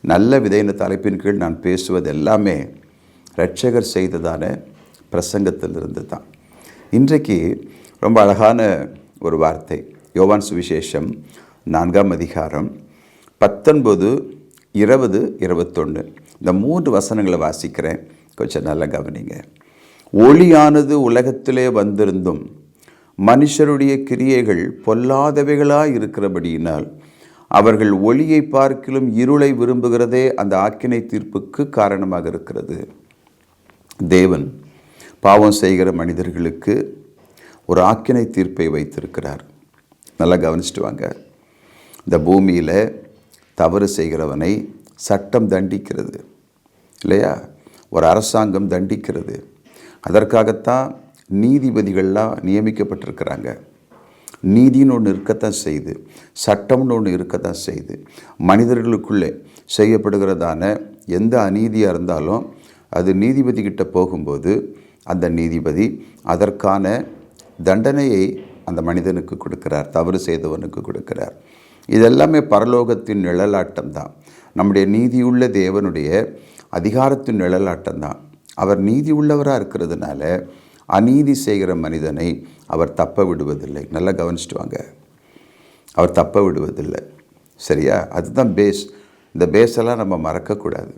நல்ல விதை என்ற தலைப்பின் கீழ் நான் பேசுவது எல்லாமே ரட்சகர் செய்ததான பிரசங்கத்திலிருந்து தான் இன்றைக்கு ரொம்ப அழகான ஒரு வார்த்தை யோவான் சுவிசேஷம் நான்காம் அதிகாரம் பத்தொன்பது இருபது இருபத்தொன்று இந்த மூன்று வசனங்களை வாசிக்கிறேன். கொஞ்சம் நல்லா கவனிங்க. ஒளியானது உலகத்திலே வந்திருந்தும் மனுஷருடைய கிரியைகள் பொல்லாதவைகளாக இருக்கிறபடியினால் அவர்கள் ஒளியை பார்க்கிலும் இருளை விரும்புகிறதே அந்த ஆக்கினை தீர்ப்புக்கு காரணமாக இருக்கிறது. தேவன் பாவம் செய்கிற மனிதர்களுக்கு ஒரு ஆக்கினை தீர்ப்பை வைத்திருக்கிறார். நல்லா கவனிச்சுட்டு வாங்க. இந்த பூமியில் தவறு செய்கிறவனை சட்டம் தண்டிக்கிறது. இல்லையா? ஒரு அரசாங்கம் தண்டிக்கிறது. அதற்காகத்தான் நீதிபதிகள்லாம் நியமிக்கப்பட்டிருக்கிறாங்க. நீதின்னு ஒன்று இருக்கத்தான் செய்யுது சட்டம்னு ஒன்று இருக்கத்தான் செய்யுது மனிதர்களுக்குள்ளே செய்யப்படுகிறதான எந்த அநீதியாக இருந்தாலும் அது நீதிபதிக்கிட்ட போகும்போது அந்த நீதிபதி அதற்கான தண்டனையை அந்த மனிதனுக்கு கொடுக்கிறார் தவறு செய்தவனுக்கு கொடுக்கிறார். இதெல்லாமே பரலோகத்தின் நிழலாட்டம் தான். நம்முடைய நீதியுள்ள தேவனுடைய அதிகாரத்தின் நிழலாட்டம் தான். அவர் நீதி உள்ளவராக இருக்கிறதுனால அநீதி செய்கிற மனிதனை அவர் தப்ப விடுவதில்லை. நல்லா கவனிச்சுட்டு வாங்க. அவர் தப்ப விடுவதில்லை. சரியா? அதுதான் பேஸ் இந்த பேஸெல்லாம் நம்ம மறக்கக்கூடாது.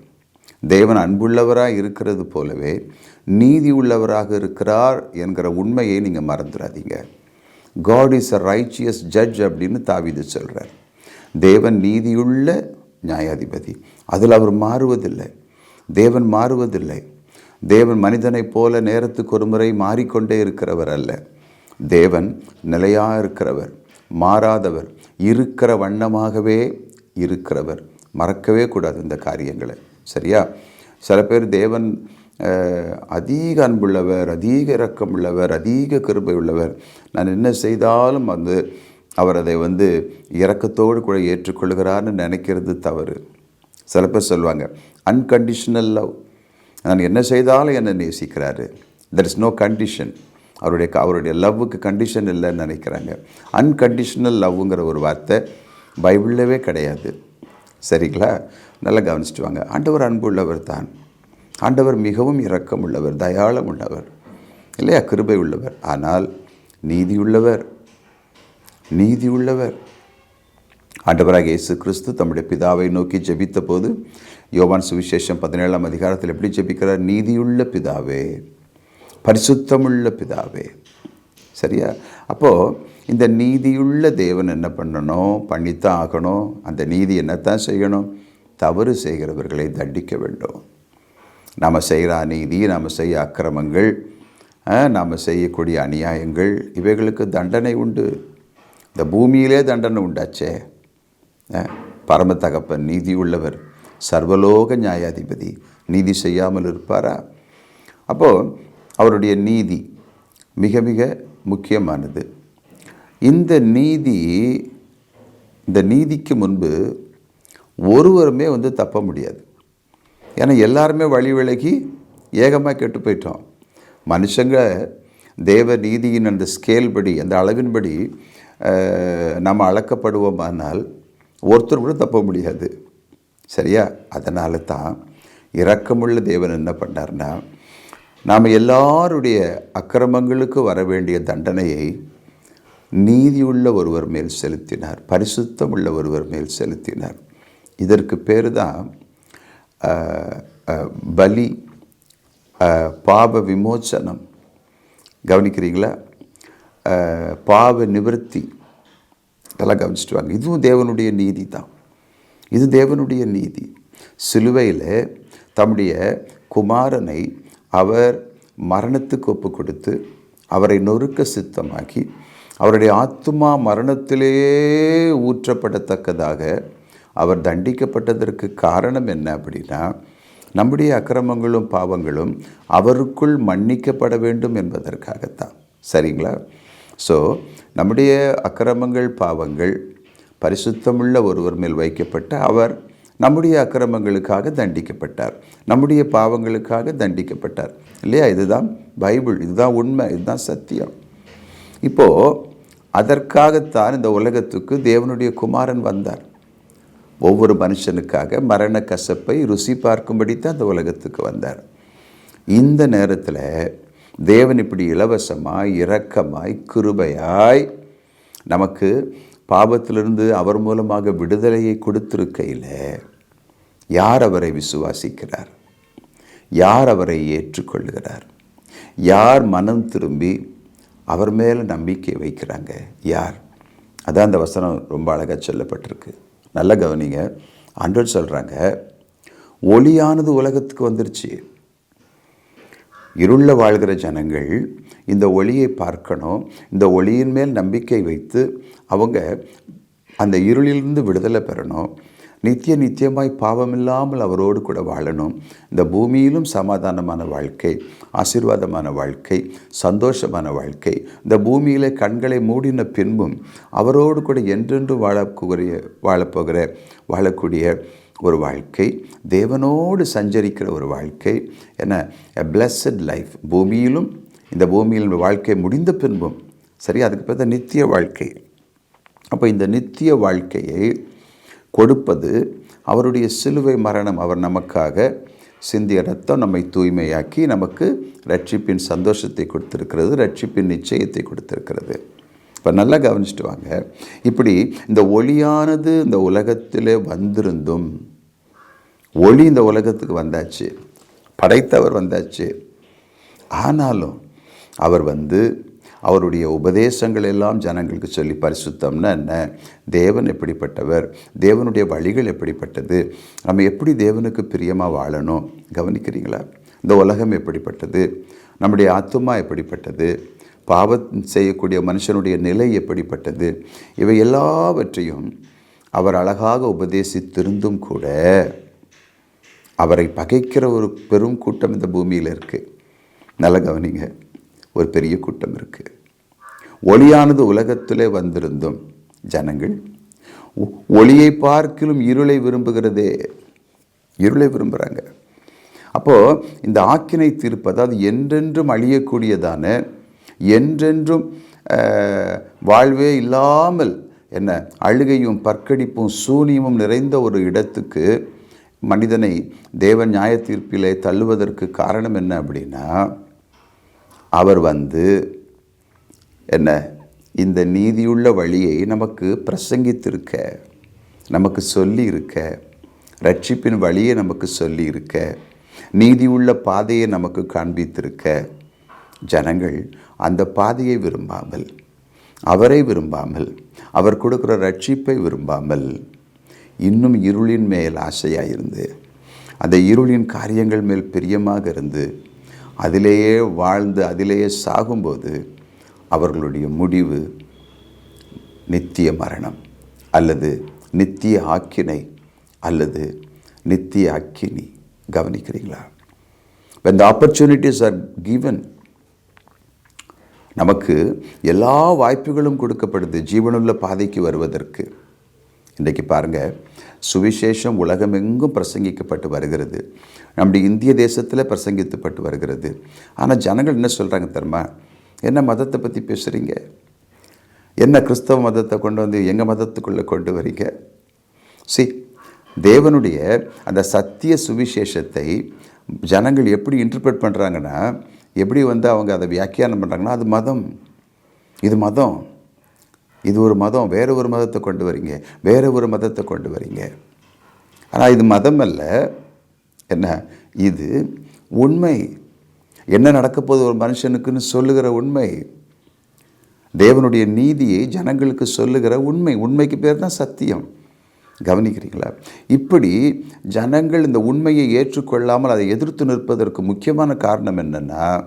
தேவன் அன்புள்ளவராக இருக்கிறது போலவே நீதி உள்ளவராக இருக்கிறார் என்கிற உண்மையை நீங்கள் மறந்துடாதீங்க. God is a righteous judge அப்படின்னு தாவிது சொல்கிறார் தேவன் நீதியுள்ள நியாயாதிபதி. அதில் அவர் மாறுவதில்லை. தேவன் மாறுவதில்லை. தேவன் மனிதனைப் போல நேரத்துக்கு ஒரு முறை மாறிக்கொண்டே இருக்கிறவர் அல்ல. தேவன் நிலையாக இருக்கிறவர் மாறாதவர் இருக்கிற வண்ணமாகவே இருக்கிறவர். மறக்கவே கூடாது இந்த காரியங்களை. சரியா? சில பேர் தேவன் அதிக அன்புள்ளவர் அதிக இரக்கம் உள்ளவர் அதிக கிருபை உள்ளவர் நான் என்ன செய்தாலும் வந்து அவர் அதை வந்து இரக்கத்தோடு கூட ஏற்றுக்கொள்கிறார்னு நினைக்கிறது தவறு. சில பேர் சொல்லுவாங்க அன்கண்டிஷனல் லவ் நான் என்ன செய்தாலும் என்னை நேசிக்கிறாரு. தெர் இஸ் நோ கண்டிஷன் அவருடைய அவருடைய லவ்வுக்கு கண்டிஷன் இல்லைன்னு நினைக்கிறாங்க. அன்கண்டிஷனல் லவ்ங்கிற ஒரு வார்த்தை பைபிளவே கிடையாது. சரிங்களா? நல்லா கவனிச்சுட்டு வாங்க. ஆண்டவர் அன்பு உள்ளவர் தான். ஆண்டவர் மிகவும் இரக்கம் உள்ளவர் தயாளம் உள்ளவர் இல்லையா? கிருபை உள்ளவர். ஆனால் நீதி உள்ளவர் நீதி உள்ளவர் ஆண்டவராக இயேசு கிறிஸ்து தம்முடைய பிதாவை நோக்கி ஜெபித்த போது யோவான் சுவிசேஷம் பதினேழாம் அதிகாரத்தில் எப்படி ஜெபிக்கிறார்? நீதியுள்ள பிதாவே பரிசுத்தமுள்ள பிதாவே. சரியா? அப்போது இந்த நீதியுள்ள தேவன் என்ன பண்ணணும்? பண்ணித்தான் ஆகணும். அந்த நீதி என்னத்தான் செய்யணும்? தவறு செய்கிறவர்களை தண்டிக்க வேண்டும். நாம் செய்கிற அநீதி நாம் செய்ய அக்கிரமங்கள் நாம் செய்யக்கூடிய அநியாயங்கள் இவைகளுக்கு தண்டனை உண்டு. இந்த பூமியிலே தண்டனை உண்டாச்சே. அஹ், பரம தகப்பன் நீதி உள்ளவர் சர்வலோக நியாயாதிபதி நீதி செய்யாமல் இருப்பாரா? அப்போது அவருடைய நீதி மிக மிக முக்கியமானது. இந்த நீதி இந்த நீதிக்கு முன்பு ஒருவருமே வந்து தப்ப முடியாது. ஏன்னா எல்லாருமே வழி விலகி ஏகமாக கெட்டு போயிட்டோம். மனுஷங்க தேவ நீதியின் அந்த ஸ்கேல் படி அந்த அளவின்படி நம்ம அளக்கப்படுவோமானால் ஒருத்தர் கூட தப்ப முடியாது. சரியா? அதனால தான் இரக்கமுள்ள தேவன் என்ன பண்ணார்னா நாம் எல்லாருடைய அக்கிரமங்களுக்கு வர வேண்டிய தண்டனையை நீதியுள்ள ஒருவர் மேல் செலுத்தினார் பரிசுத்தம் உள்ள ஒருவர் மேல் செலுத்தினார். இதற்கு பேர் தான் பலி பாப விமோச்சனம் கவனிக்கிறீங்களா? பாவ நிவர்த்தி. இதெல்லாம் கவனிச்சுட்டு வாங்க. இதுவும் தேவனுடைய நீதி தான் இது தேவனுடைய நீதி. சிலுவையில் தம்முடைய குமாரனை அவர் மரணத்துக்கு ஒப்பு கொடுத்து அவரை நொறுக்க சித்தமாக்கி அவருடைய ஆத்துமா மரணத்திலேயே ஊற்றப்படத்தக்கதாக அவர் தண்டிக்கப்பட்டதற்கு காரணம் என்ன அப்படின்னா நம்முடைய அக்கிரமங்களும் பாவங்களும் அவருக்குள் மன்னிக்கப்பட வேண்டும் என்பதற்காகத்தான். சரிங்களா? ஸோ நம்முடைய அக்கிரமங்கள் பாவங்கள் பரிசுத்தமுள்ள ஒருவர் மேல் வைக்கப்பட்ட அவர் நம்முடைய அக்கிரமங்களுக்காக தண்டிக்கப்பட்டார். நம்முடைய பாவங்களுக்காக தண்டிக்கப்பட்டார். இல்லையா? இதுதான் பைபிள். இதுதான் உண்மை. இதுதான் சத்தியம். இப்போது அதற்காகத்தான் இந்த உலகத்துக்கு தேவனுடைய குமாரன் வந்தார். ஒவ்வொரு மனுஷனுக்காக மரண கசப்பை ருசி பார்க்கும்படி தான் அந்த உலகத்துக்கு வந்தார். இந்த நேரத்தில் தேவன் இப்படி இலவசமாய் இரக்கமாய் கிருபையாய் நமக்கு பாபத்திலிருந்து அவர் மூலமாக விடுதலையை கொடுத்திருக்கையில் யார் அவரை விசுவாசிக்கிறார்? யார் அவரை ஏற்றுக்கொள்கிறார்? யார் மனம் திரும்பி அவர் மேலே நம்பிக்கை வைக்கிறாங்க? யார்? அதான் அந்த வசனம் ரொம்ப அழகாக சொல்லப்பட்டிருக்கு. நல்ல கவனிங்க. ஆண்டவர் சொல்கிறாங்க ஒளியானது உலகத்துக்கு வந்துருச்சு. இருளில் வாழ்கிற ஜனங்கள் இந்த ஒளியை பார்க்கணும். இந்த ஒளியின் மேல் நம்பிக்கை வைத்து அவங்க அந்த இருளிலிருந்து விடுதலை பெறணும். நித்திய நித்தியமாய் பாவமில்லாமல் அவரோடு கூட வாழணும். இந்த பூமியிலும் சமாதானமான வாழ்க்கை ஆசீர்வாதமான வாழ்க்கை சந்தோஷமான வாழ்க்கை இந்த பூமியிலே கண்களை மூடின பின்பும் அவரோடு கூட என்றென்று வாழக்கூடிய வாழப்போகிற வாழக்கூடிய ஒரு வாழ்க்கை தேவனோடு சஞ்சரிக்கிற ஒரு வாழ்க்கை என எ பிளஸட் லைஃப் பூமியிலும் இந்த பூமியில் வாழ்க்கை முடிந்த பின்பும் சரி அதுக்கு பார்த்தா நித்திய வாழ்க்கை. அப்போ இந்த நித்திய வாழ்க்கையை கொடுப்பது அவருடைய சிலுவை மரணம். அவர் நமக்காக சிந்திய ரத்தம் நம்மை தூய்மையாக்கி நமக்கு ரட்சிப்பின் சந்தோஷத்தை கொடுத்திருக்கிறது ரட்சிப்பின் நிச்சயத்தை கொடுத்திருக்கிறது. இப்போ நல்லா கவனிச்சுட்டு வாங்க. இப்படி இந்த ஒளியானது இந்த உலகத்திலே வந்திருந்தும் ஒளி இந்த உலகத்துக்கு வந்தாச்சு படைத்தவர் வந்தாச்சு. ஆனாலும் அவர் வந்து அவருடைய உபதேசங்கள் எல்லாம் ஜனங்களுக்கு சொல்லி பரிசுத்தம்னா என்ன? தேவன் எப்படிப்பட்டவர்? தேவனுடைய வழிகள் எப்படிப்பட்டது? நம்ம எப்படி தேவனுக்கு பிரியமாக வாழணும்? கவனிக்கிறீங்களா? இந்த உலகம் எப்படிப்பட்டது? நம்முடைய ஆத்துமா எப்படிப்பட்டது? பாவம் செய்யக்கூடிய மனுஷனுடைய நிலை எப்படிப்பட்டது? இவை எல்லாவற்றையும் அவர் அழகாக உபதேசித்திருந்தும் கூட அவரை பகைக்கிற ஒரு பெரும் கூட்டம் இந்த பூமியில் இருக்குது நல்ல கவனிங்க. ஒரு பெரிய கூட்டம் இருக்குது ஒளியானது உலகத்திலே வந்திருந்தும் ஜனங்கள் ஒ- ஒளியை பார்க்கிலும் இருளை விரும்புகிறதே இருளை விரும்புகிறாங்க அப்போது இந்த ஆக்கினை தீர்ப்பு அதாவது என்றென்றும் அழியக்கூடியதான என்றென்றும் வாழ்வே இல்லாமல் என்ன அழுகையும் பற்கடிப்பும் சூனியமும் நிறைந்த ஒரு இடத்துக்கு மனிதனை தேவன் நியாய தீர்ப்பிலே தள்ளுவதற்கு காரணம் என்ன அப்படின்னா அவர் வந்து என்ன இந்த நீதியுள்ள வழியை நமக்கு பிரசங்கித்திருக்க நமக்கு சொல்லியிருக்க ரட்சிப்பின் வழியை நமக்கு சொல்லி இருக்க நீதியுள்ள பாதையை நமக்கு காண்பித்திருக்க ஜனங்கள் அந்த பாதையை விரும்பாமல் அவரை விரும்பாமல் அவர் கொடுக்குற ரட்சிப்பை விரும்பாமல் இன்னும் இருளின் மேல் ஆசையாக இருந்து அந்த இருளின் காரியங்கள் மேல் பிரியமாக இருந்து அதிலேயே வாழ்ந்து அதிலேயே சாகும்போது அவர்களுடைய முடிவு நித்திய மரணம் அல்லது நித்திய ஆக்கினை அல்லது நித்திய அக்கினி. கவனிக்கிறீங்களா? When the ஆர் கிவன் நமக்கு எல்லா வாய்ப்புகளும் கொடுக்கப்படுது. ஜீவனுள்ள பாதைக்கு வருவதற்கு. இன்றைக்கு பாருங்கள் சுவிசேஷம் உலகமெங்கும் பிரசங்கிக்கப்பட்டு வருகிறது. நம்முடைய இந்திய தேசத்தில் பிரசங்கிக்கப்பட்டு வருகிறது. ஆனால் ஜனங்கள் என்ன சொல்கிறாங்க தெரியுமா? என்ன மதத்தை பற்றி பேசுகிறீங்க என்ன கிறிஸ்தவ மதத்தை கொண்டு வந்து எங்கள் மதத்துக்குள்ளே கொண்டு வரீங்க? சி தேவனுடைய அந்த சத்திய சுவிசேஷத்தை ஜனங்கள் எப்படி இன்டர்பிரட் பண்ணுறாங்கன்னா எப்படி வந்து அவங்க அதை வியாக்கியானம் பண்ணுறாங்கன்னா அது மதம். இது மதம். இது ஒரு மதம் வேற ஒரு மதத்தை கொண்டு வரீங்க வேற ஒரு மதத்தை கொண்டு வரீங்க. ஆனால் இது மதம் அல்ல என்ன? இது உண்மை. என்ன நடக்கப்போகுது ஒரு மனுஷனுக்குன்னு சொல்லுகிற உண்மை. தேவனுடைய நீதியை ஜனங்களுக்கு சொல்லுகிற உண்மை. உண்மைக்கு பேர் தான் சத்தியம். கவனிக்கிறீங்களா? இப்படி ஜனங்கள் இந்த உண்மையை ஏற்றுக்கொள்ளாமல் அதை எதிர்த்து நிற்பதற்கு முக்கியமான காரணம் என்னென்னா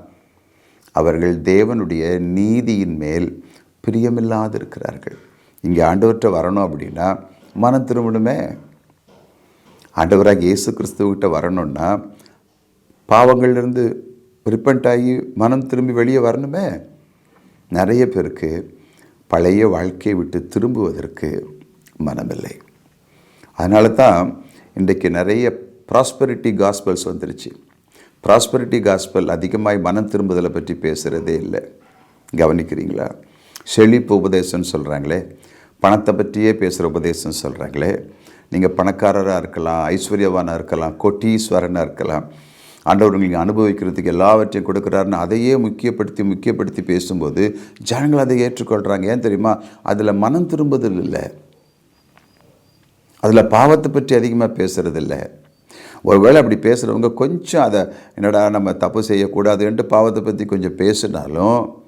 அவர்கள் தேவனுடைய நீதியின் மேல் பிரியமில்லாது இருக்கிறார்கள் இங்கே ஆண்டவர்கிட்ட வரணும் அப்படின்னா மனம் திரும்பணுமே? ஆண்டவராக இயேசு கிறிஸ்துவகிட்ட வரணும்னா பாவங்கள்லேருந்து ரிப்பண்ட் ஆகி மனம் திரும்பி வெளியே வரணுமே? நிறைய பேருக்கு பழைய வாழ்க்கையை விட்டு திரும்புவதற்கு மனமில்லை. அதனால தான் இன்றைக்கு நிறைய ப்ராஸ்பரிட்டி காஸ்பல்ஸ் வந்துருச்சு. ப்ராஸ்பரிட்டி காஸ்பல் அதிகமாக மனம் திரும்புதலை பற்றி பேசுகிறதே இல்லை. கவனிக்கிறீங்களா? செழிப்பு உபதேசம்னு சொல்கிறாங்களே பணத்தை பற்றியே பேசுகிற உபதேசம் சொல்கிறாங்களே நீங்கள் பணக்காரராக இருக்கலாம் ஐஸ்வர்யவானாக இருக்கலாம் கொட்டீஸ்வரனாக இருக்கலாம் ஆண்டவர் உங்களுக்கு அனுபவிக்கிறதுக்கு எல்லாவற்றையும் கொடுக்குறாருன்னு அதையே முக்கியப்படுத்தி முக்கியப்படுத்தி பேசும்போது ஜனங்கள் அதை ஏற்றுக்கொள்கிறாங்க ஏன் தெரியுமா? அதில் மனம் திரும்புதல் இல்லை. அதில் பாவத்தை பற்றி அதிகமாக பேசுகிறதில்ல ஒருவேளை அப்படி பேசுகிறவங்க கொஞ்சம் அதை என்னடா நம்ம தப்பு செய்யக்கூடாதுன்ட்டு பாவத்தை பற்றி கொஞ்சம் பேசினாலும்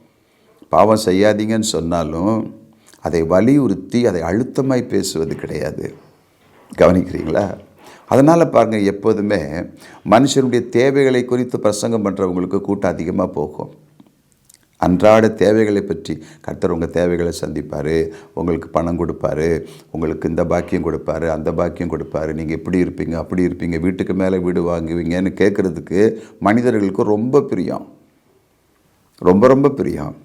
பாவம் செய்யாதீங்கன்னு சொன்னாலும் அதை வலியுறுத்தி அதை அழுத்தமாய் பேசுவது கிடையாது. கவனிக்கிறீங்களா? அதனால் பாருங்கள் எப்போதுமே மனுஷனுடைய தேவைகளை குறித்து பிரசங்கம் பண்ணுறவங்களுக்கு கூட்டம் அதிகமாக போகும். அன்றாட தேவைகளை பற்றி. கர்த்தர் உங்கள் தேவைகளை சந்திப்பார் உங்களுக்கு பணம் கொடுப்பாரு உங்களுக்கு இந்த பாக்கியம் கொடுப்பாரு அந்த பாக்கியம் கொடுப்பாரு நீங்கள் இப்படி இருப்பீங்க அப்படி இருப்பீங்க வீட்டுக்கு மேலே வீடு வாங்குவீங்கன்னு கேட்குறதுக்கு மனிதர்களுக்கு ரொம்ப பிரியம். ரொம்ப ரொம்ப பிரியம்.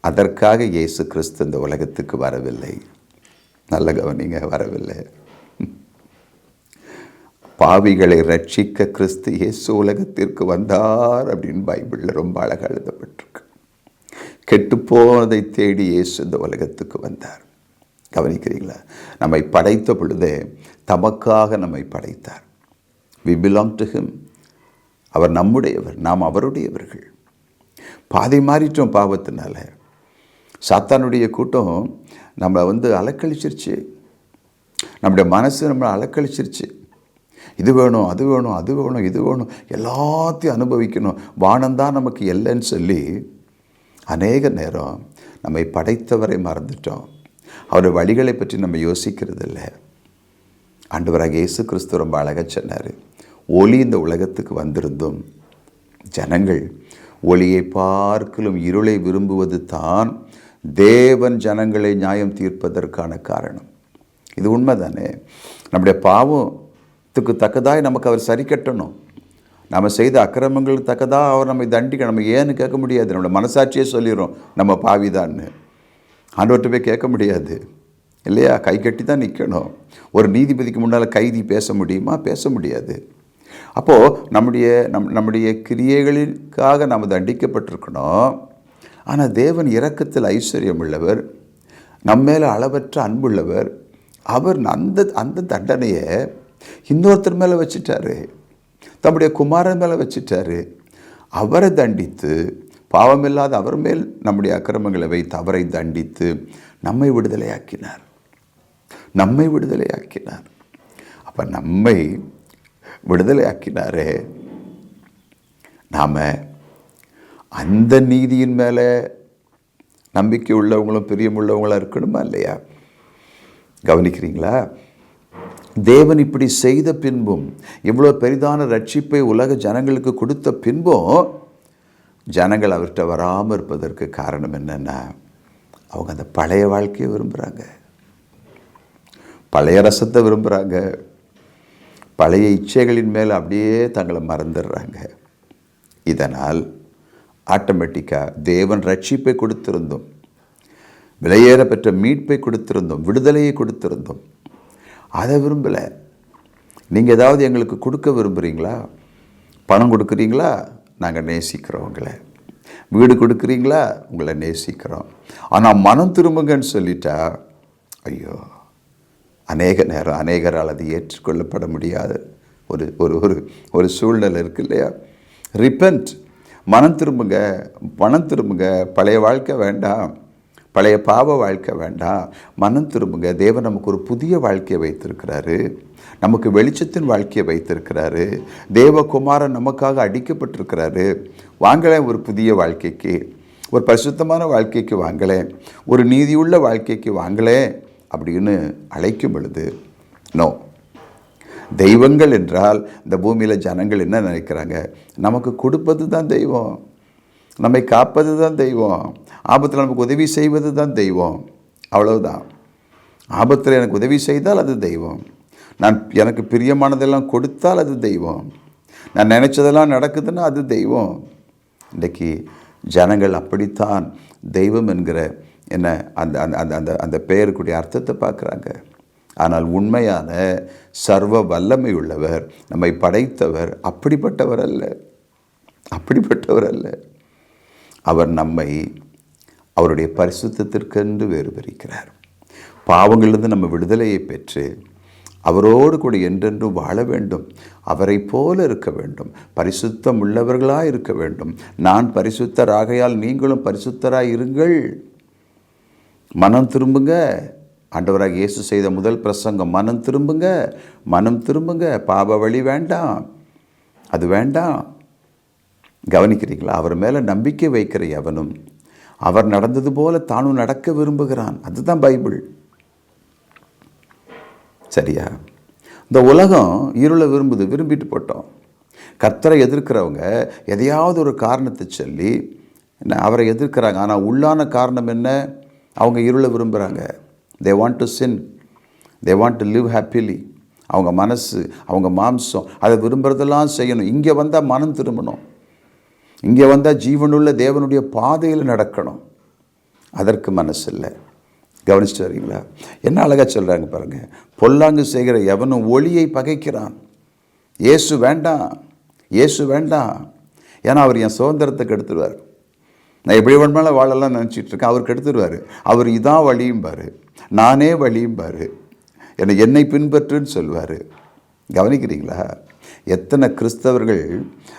அதற்காக இயேசு கிறிஸ்து இந்த உலகத்துக்கு வரவில்லை. நல்ல கவனிங்க வரவில்லை. பாவிகளை ரட்சிக்க கிறிஸ்து இயேசு உலகத்திற்கு வந்தார் அப்படின்னு பைபிளில் ரொம்ப அழகாக எழுதப்பட்டிருக்கு. கெட்டுப்போனதை தேடி இயேசு இந்த உலகத்துக்கு வந்தார். கவனிக்கிறீங்களா? நம்மை படைத்த பொழுதே தமக்காக நம்மை படைத்தார். வி பிலாங் டு ஹிம் அவர் நம்முடையவர் நாம் அவருடையவர்கள். பாதை மாறிட்டோம் பாவத்தினால. சாத்தானுடைய கூட்டம் நம்மளை வந்து அலக்கழிச்சிருச்சு. நம்முடைய மனசு நம்மளை அலக்கழிச்சிருச்சு. இது வேணும் அது வேணும் அது வேணும் இது வேணும் எல்லாத்தையும் அனுபவிக்கணும். வானந்தான் நமக்கு இல்லைன்னு சொல்லி அநேக நேரம் நம்மை படைத்தவரை மறந்துட்டோம். அவருடைய வழிகளை பற்றி நம்ம யோசிக்கிறது இல்லை ஆண்டவராக இயேசு கிறிஸ்து ரொம்ப அழகாக சொன்னார். ஒளி இந்த உலகத்துக்கு வந்திருந்தும் ஜனங்கள் ஒளியை பார்க்கலும் இருளை விரும்புவது தான் தேவன் ஜனங்களை நியாயம் தீர்ப்பதற்கான காரணம். இது உண்மைதானே? நம்முடைய பாவத்துக்கு தக்கதாய் நமக்கு அவர் சரி கட்டணும். நாம் செய்த அக்கிரமங்களுக்கு தக்கதாக அவர் நம்மை தண்டிக்க நம்ம ஏன்னு கேட்க முடியாது. நம்மளோட மனசாட்சியே சொல்லிடும் நம்ம பாவிதான்னு. ஆண்டவர்கிட்ட போய் கேட்க முடியாது. இல்லையா? கை கட்டி தான் நிற்கணும் ஒரு நீதிபதிக்கு முன்னால் கைதி பேச முடியுமா? பேச முடியாது. அப்போது நம்முடைய நம் நம்முடைய கிரியைகளுக்காக நாம் தண்டிக்கப்பட்டிருக்கணும். ஆனால் தேவன் இரக்கத்தில் ஐஸ்வர்யம் உள்ளவர் நம்ம மேலே அளவற்ற அன்புள்ளவர். அவர் அந்த அந்த தண்டனையை இன்னொருத்தர் மேலே வச்சிட்டாரு. தம்முடைய குமாரன் மேலே வச்சுட்டாரு. அவரை தண்டித்து பாவமில்லாத அவர் மேல் நம்முடைய அக்கிரமங்களை வைத்து அவரை தண்டித்து நம்மை விடுதலையாக்கினார். நம்மை விடுதலையாக்கினார். அப்போ நம்மை விடுதலையாக்கினாரே. நாம் அந்த நீதியின் மேலே நம்பிக்கை உள்ளவங்களும் பிரியமுள்ளவங்களாக இருக்கணுமா இல்லையா? கவனிக்கிறீங்களா? தேவன் இப்படி செய்த பின்பும் இவ்வளோ பெரிதான ரட்சிப்பை உலக ஜனங்களுக்கு கொடுத்த பின்பும் ஜனங்கள் அவர்கிட்ட வராமல் இருப்பதற்கு காரணம் என்னென்னா அவங்க அந்த பழைய வாழ்க்கையை விரும்புகிறாங்க பழைய ரசத்தை விரும்புகிறாங்க பழைய இச்சைகளின் மேல் அப்படியே தங்களை மறந்துடுறாங்க. இதனால் ஆட்டோமேட்டிக்காக தேவன் ரட்சிப்பை கொடுத்திருந்தோம் விலையேற பெற்ற மீட்பை கொடுத்திருந்தோம் விடுதலையை கொடுத்திருந்தோம். அதை விரும்பலை. நீங்கள் ஏதாவது எங்களுக்கு கொடுக்க விரும்புகிறீங்களா பணம் கொடுக்குறீங்களா? நாங்கள் நேசிக்கிறோம் உங்களை. வீடு கொடுக்குறீங்களா? உங்களை நேசிக்கிறோம். ஆனால் மனம் திரும்புங்கன்னு சொல்லிட்டா ஐயோ அநேக நேரம் அநேகரால் அது ஏற்றுக்கொள்ளப்பட முடியாது ஒரு ஒரு ஒரு ஒரு சூழ்நிலை இருக்கு இல்லையா? ரிப்பன்ட் மனம் திரும்புங்க மனம் திரும்புங்க. பழைய வாழ்க்கை வேண்டாம். பழைய பாவ வாழ்க்கை வேண்டாம். மனம் திரும்புங்க. தேவன் நமக்கு ஒரு புதிய வாழ்க்கையை வைத்திருக்கிறாரு. நமக்கு வெளிச்சத்தின் வாழ்க்கையை வைத்திருக்கிறாரு. தேவகுமாரன் நமக்காக அடிக்கப்பட்டிருக்கிறாரு. வாங்கலேன் ஒரு புதிய வாழ்க்கைக்கு. ஒரு பரிசுத்தமான வாழ்க்கைக்கு வாங்கலேன் ஒரு நீதியுள்ள வாழ்க்கைக்கு வாங்கலேன் அப்படின்னு அழைக்கும் பொழுது நோ. தெய்வங்கள் என்றால் இந்த பூமியில் ஜனங்கள் என்ன நினைக்கிறாங்க? நமக்கு கொடுப்பது தான் தெய்வம். நம்மை காப்பது தான் தெய்வம். ஆபத்தில் நமக்கு உதவி செய்வது தான் தெய்வம். அவ்வளவுதான். ஆபத்தில் எனக்கு உதவி செய்தால் அது தெய்வம். நான் எனக்கு பிரியமானதெல்லாம் கொடுத்தால் அது தெய்வம். நான் நினச்சதெல்லாம் நடக்குதுன்னா அது தெய்வம். இன்றைக்கி ஜனங்கள் அப்படித்தான் தெய்வம் என்கிற என்ன அந்த அந்த அந்த அந்த அந்த பெயருக்குடைய அர்த்தத்தை பார்க்குறாங்க. ஆனால் உண்மையான சர்வ வல்லமை உள்ளவர் நம்மை படைத்தவர் அப்படிப்பட்டவர் அல்ல. அப்படிப்பட்டவர் அல்ல. அவர் நம்மை அவருடைய பரிசுத்தத்திற்கென்று வேறு பிரிக்கிறார் பாவங்களிலிருந்து நம்ம விடுதலையை பெற்று அவரோடு கூட என்றென்றும் வாழ வேண்டும். அவரை போல இருக்க வேண்டும். பரிசுத்தம் உள்ளவர்களாக இருக்க வேண்டும். நான் பரிசுத்தராகையால் நீங்களும் பரிசுத்தராக இருங்கள். மனம் திரும்புங்க. ஆண்டவராக இயேசு செய்த முதல் பிரசங்கம் மனம் திரும்புங்க மனம் திரும்புங்க பாப வழி வேண்டாம் அது வேண்டாம். கவனிக்கிறீங்களா? அவர் மேலே நம்பிக்கை வைக்கிற எவனும் அவர் நடந்தது போல தானும் நடக்க விரும்புகிறான். அதுதான் பைபிள். சரியா? இந்த உலகம் இருளை விரும்புது விரும்பிட்டு போட்டோம். கர்த்தரை எதிர்க்கிறவங்க எதையாவது ஒரு காரணத்தை சொல்லி அவரை எதிர்க்கிறாங்க. ஆனால் உள்ளான காரணம் என்ன? அவங்க இருளை விரும்புகிறாங்க they want to sin they want to live happily அவங்க மனசு அவங்க மாம்சம் அதை விரும்புகிறதெல்லாம் செய்யணும். இங்கே வந்தால் மனம் திரும்பணும். இங்கே வந்தால் ஜீவனுள்ள தேவனுடைய பாதையில் நடக்கணும். அதற்கு மனசு இல்லை. கவனிச்சுட்டு வரீங்களா? என்ன அழகாக சொல்கிறாங்க பாருங்கள் பொல்லாங்கு செய்கிற எவனும் ஒளியை பகைக்கிறான். இயேசு வேண்டாம். இயேசு வேண்டாம். ஏன்னா அவர் என் சுதந்திரத்தை எடுத்துருவார் நான் எப்படி வேணுமாலும் வாழலாம் நினச்சிட்டு இருக்கேன். அவருக்கு கெடுத்துருவார். அவர் இதான் வழியும்பார் நானே வழியும்பார் என்னை என்னை பின்பற்றுன்னு சொல்லுவார் கவனிக்கிறீங்களா? எத்தனை கிறிஸ்தவர்கள்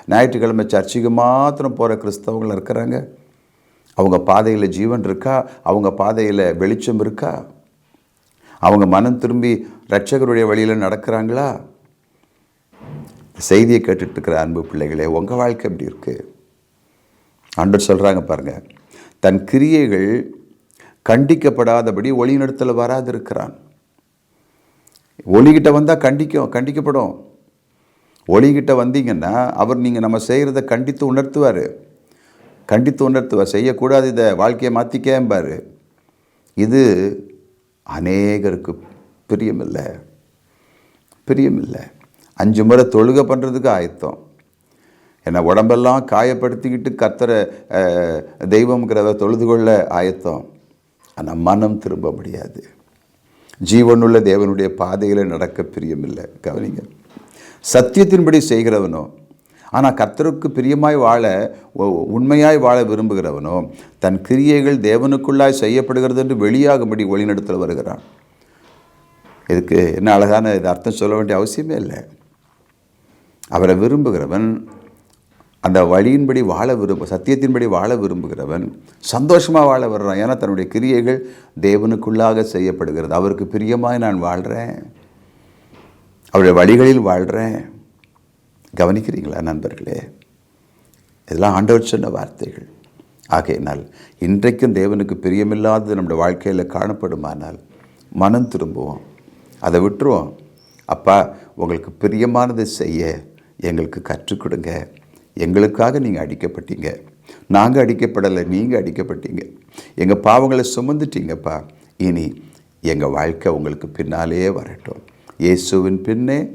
ஞாயிற்றுக்கிழமை சர்ச்சுக்கு மாத்திரம் போகிற கிறிஸ்தவங்கள் இருக்கிறாங்க? அவங்க பாதையில் ஜீவன் இருக்கா? அவங்க பாதையில் வெளிச்சம் இருக்கா? அவங்க மனம் திரும்பி ரட்சகருடைய வழியில் நடக்கிறாங்களா? செய்தியை கேட்டுட்ருக்கிற அன்பு பிள்ளைகளே உங்கள் வாழ்க்கை எப்படி இருக்குது அன்று சொல்கிறாங்க பாருங்கள் தன் கிரியைகள் கண்டிக்கப்படாதபடி ஒளியினிடத்தில் வராது இருக்கிறான் ஒளிகிட்ட வந்தால் கண்டிக்கும் கண்டிக்கப்படும். ஒளிகிட்ட வந்தீங்கன்னா அவர் நீங்கள் நம்ம செய்கிறத கண்டித்து உணர்த்துவார். கண்டித்து உணர்த்துவார். செய்யக்கூடாது இதை வாழ்க்கையை மாற்றிக்கேம்பார் இது அநேகருக்கு பிரியமில்லை. பிரியமில்லை. அஞ்சு முறை தொழுகை பண்ணுறதுக்கு ஆயத்தம். என்னை உடம்பெல்லாம் காயப்படுத்திக்கிட்டு கத்துற தெய்வம்ங்கிறத தொழுது கொள்ள ஆயத்தம். ஆனால் மனம் திரும்ப முடியாது. ஜீவனுள்ள தேவனுடைய பாதையில் நடக்க பிரியமில்லை. கவனிங்க. சத்தியத்தின்படி செய்கிறவனோ ஆனால் கர்த்தருக்கு பிரியமாய் வாழ உ- உண்மையாய் வாழ விரும்புகிறவனோ தன் கிரியைகள் தேவனுக்குள்ளாய் செய்யப்படுகிறது என்று வெளியாகும்படி வழிநடத்தல் வருகிறான். இதுக்கு என்ன அழகான இது அர்த்தம் சொல்ல வேண்டிய அவசியமே இல்லை. அவரை விரும்புகிறவன் அந்த வழியின்படி வாழ விரும்ப சத்தியத்தின்படி வாழ விரும்புகிறவன் சந்தோஷமாக வாழ வர்றான் ஏன்னா தன்னுடைய கிரியைகள் தேவனுக்குள்ளாக செய்யப்படுகிறது. அவருக்கு பிரியமாய் நான் வாழ்கிறேன் அவருடைய வழிகளில் வாழ்கிறேன் கவனிக்கிறீங்களா நண்பர்களே? இதெல்லாம் ஆண்டவர் சொன்ன வார்த்தைகள். ஆகையினால் இன்றைக்கும் தேவனுக்கு பிரியமில்லாதது நம்முடைய வாழ்க்கையில் காணப்படுமானால் மனம் திரும்புவோம். அதை விட்டுருவோம். அப்பா உங்களுக்கு பிரியமானதை செய்ய எங்களுக்கு கற்றுக் கொடுங்க. எங்களுக்காக நீங்கள் அடிக்கப்பட்டீங்க. நாங்கள் அடிக்கப்படலை நீங்கள் அடிக்கப்பட்டீங்க. எங்கள் பாவங்களை சுமந்துட்டீங்கப்பா. இனி எங்கள் வாழ்க்கை உங்களுக்கு பின்னாலே வரட்டும். இயேசுவின் பின்னே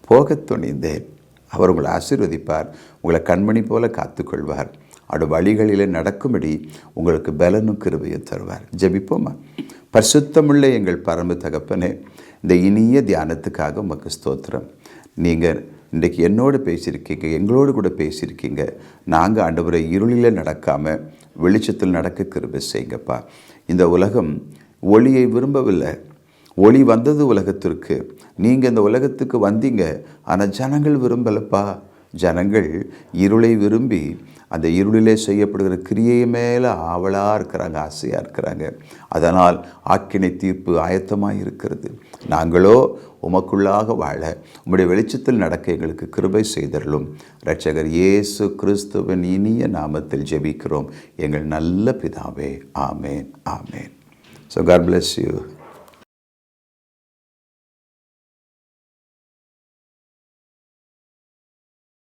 போகத் துணிந்தேன். அவர் உங்களை ஆசீர்வதிப்பார். உங்களை கண்மணி போல காத்துக்கொள்வார். அவருடைய வழிகளிலே நடக்கும்படி உங்களுக்கு பலனும் கிருபையும் தருவார். ஜபிப்போமா? பரிசுத்தமுள்ள எங்கள் பரம்பு தகப்பனே இந்த இனிய தியானத்துக்காக உமக்கு ஸ்தோத்திரம். நீங்கள் இன்றைக்கு என்னோடு பேசியிருக்கீங்க எங்களோடு கூட பேசியிருக்கீங்க. நாங்கள் ஆண்டவரை இருளில் நடக்காமல் வெளிச்சத்தில் நடக்க கிருபை செய்யுங்கப்பா. இந்த உலகம் ஒளியை விரும்பவில்லை. ஒளி வந்தது உலகத்திற்கு. நீங்கள் இந்த உலகத்துக்கு வந்தீங்க ஆனால் ஜனங்கள் விரும்பலப்பா. ஜனங்கள் இருளை விரும்பி அந்த இருளிலே செய்யப்படுகிற கிரியை மேலே ஆவலாக இருக்கிறாங்க ஆசையாக இருக்கிறாங்க. அதனால் ஆக்கினை தீர்ப்பு ஆயத்தமாக இருக்கிறது. நாங்களோ உமக்குள்ளாக வாழ உம்முடைய வெளிச்சத்தில் நடக்க எங்களுக்கு கிருபை செய்தருளும். இரட்சகர் இயேசு கிறிஸ்துவின் இனிய நாமத்தில் ஜெபிக்கிறோம். எங்கள் நல்ல பிதாவே ஆமேன் ஆமேன். So God bless you